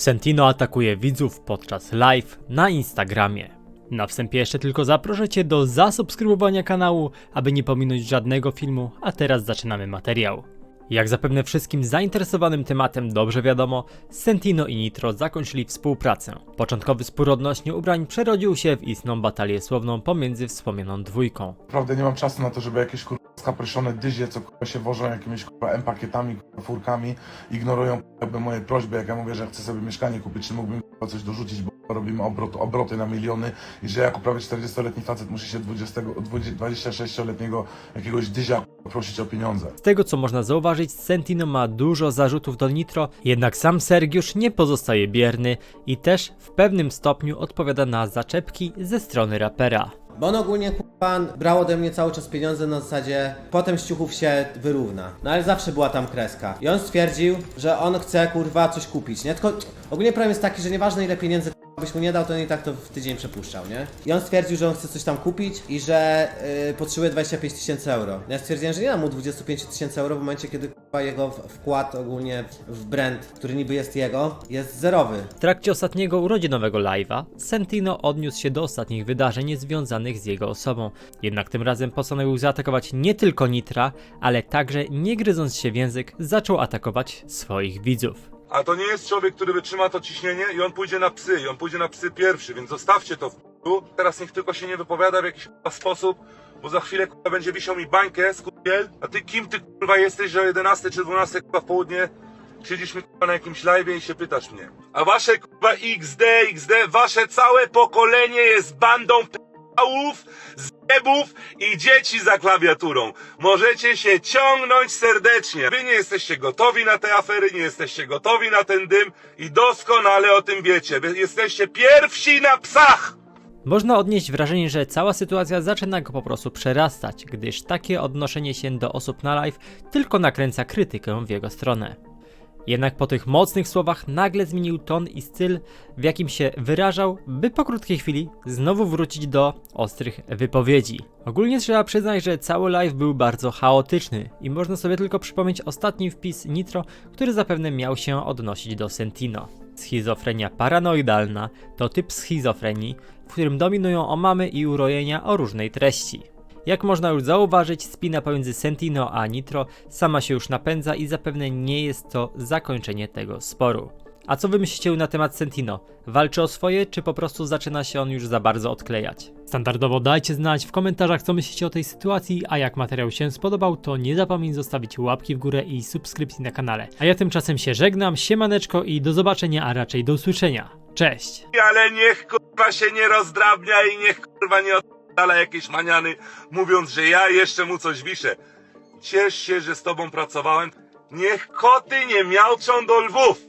Sentino atakuje widzów podczas live na Instagramie. Na wstępie jeszcze tylko zaproszę Cię do zasubskrybowania kanału, aby nie pominąć żadnego filmu, a teraz zaczynamy materiał. Jak zapewne wszystkim zainteresowanym tematem dobrze wiadomo, Sentino i Nitro zakończyli współpracę. Początkowy spór odnośnie ubrań przerodził się w istną batalię słowną pomiędzy wspomnianą dwójką. Naprawdę nie mam czasu na to, żeby jakieś kurwa skapryszone dyzie, co kurwa się wożą jakimiś kurwa M-pakietami, furkami, ignorują jakby moje prośby, jak ja mówię, że chcę sobie mieszkanie kupić, czy mógłbym coś dorzucić, bo robimy obrot, obroty na miliony i że jako prawie 40-letni facet muszę się 20, 26-letniego jakiegoś dyzia prosić o pieniądze. Z tego co można zauważyć, Sentino ma dużo zarzutów do Nitro, jednak sam Sergiusz nie pozostaje bierny i też w pewnym stopniu odpowiada na zaczepki ze strony rapera. Bo on ogólnie kurwa brał ode mnie cały czas pieniądze na zasadzie potem z ciuchów się wyrówna. No ale zawsze była tam kreska. I on stwierdził, że on chce kurwa coś kupić, nie? Tylko ogólnie problem jest taki, że nieważne ile pieniędzy byś mu nie dał, to on i tak to w tydzień przepuszczał, nie? I on stwierdził, że on chce coś tam kupić i że yy, potrzebuje 25 tysięcy euro. Ja stwierdziłem, że nie dam mu 25 tysięcy euro w momencie, kiedy kurwa jego wkład ogólnie w brand, który niby jest jego, jest zerowy. W trakcie ostatniego urodzinowego live'a Sentino odniósł się do ostatnich wydarzeń związanych z jego osobą. Jednak tym razem postanowił zaatakować nie tylko Nitra, ale także nie gryząc się w język, zaczął atakować swoich widzów. A to nie jest człowiek, który wytrzyma to ciśnienie i on pójdzie na psy, i on pójdzie na psy pierwszy, więc zostawcie to w p***u. Teraz niech tylko się nie wypowiada w jakiś sposób, bo za chwilę k***a będzie wisiał mi bańkę z k***iel. A ty kim ty k***a jesteś, że o 11 czy 12 k***a w południe siedzisz mi k***a na jakimś live'ie i się pytasz mnie. A wasze k***a XD, XD, wasze całe pokolenie jest bandą p***ałów, i dzieci za klawiaturą. Możecie się ciągnąć serdecznie. Wy nie jesteście gotowi na te afery, nie jesteście gotowi na ten dym i doskonale o tym wiecie. Wy jesteście pierwsi na psach! Można odnieść wrażenie, że cała sytuacja zaczyna go po prostu przerastać, gdyż takie odnoszenie się do osób na live tylko nakręca krytykę w jego stronę. Jednak po tych mocnych słowach nagle zmienił ton i styl, w jakim się wyrażał, by po krótkiej chwili znowu wrócić do ostrych wypowiedzi. Ogólnie trzeba przyznać, że cały live był bardzo chaotyczny i można sobie tylko przypomnieć ostatni wpis Nitro, który zapewne miał się odnosić do Sentino. Schizofrenia paranoidalna to typ schizofrenii, w którym dominują omamy i urojenia o różnej treści. Jak można już zauważyć, spina pomiędzy Sentino a Nitro sama się już napędza i zapewne nie jest to zakończenie tego sporu. A co wy myślicie na temat Sentino? Walczy o swoje, czy po prostu zaczyna się on już za bardzo odklejać? Standardowo dajcie znać w komentarzach, co myślicie o tej sytuacji, a jak materiał się spodobał, to nie zapomnij zostawić łapki w górę i subskrypcji na kanale. A ja tymczasem się żegnam, siemaneczko i do zobaczenia, a raczej do usłyszenia. Cześć! Ale niech kurwa się nie rozdrabnia i niech kurwa nie odpala jakieś maniany, mówiąc, że ja jeszcze mu coś wiszę. Ciesz się, że z tobą pracowałem. Niech koty nie miałczą do lwów!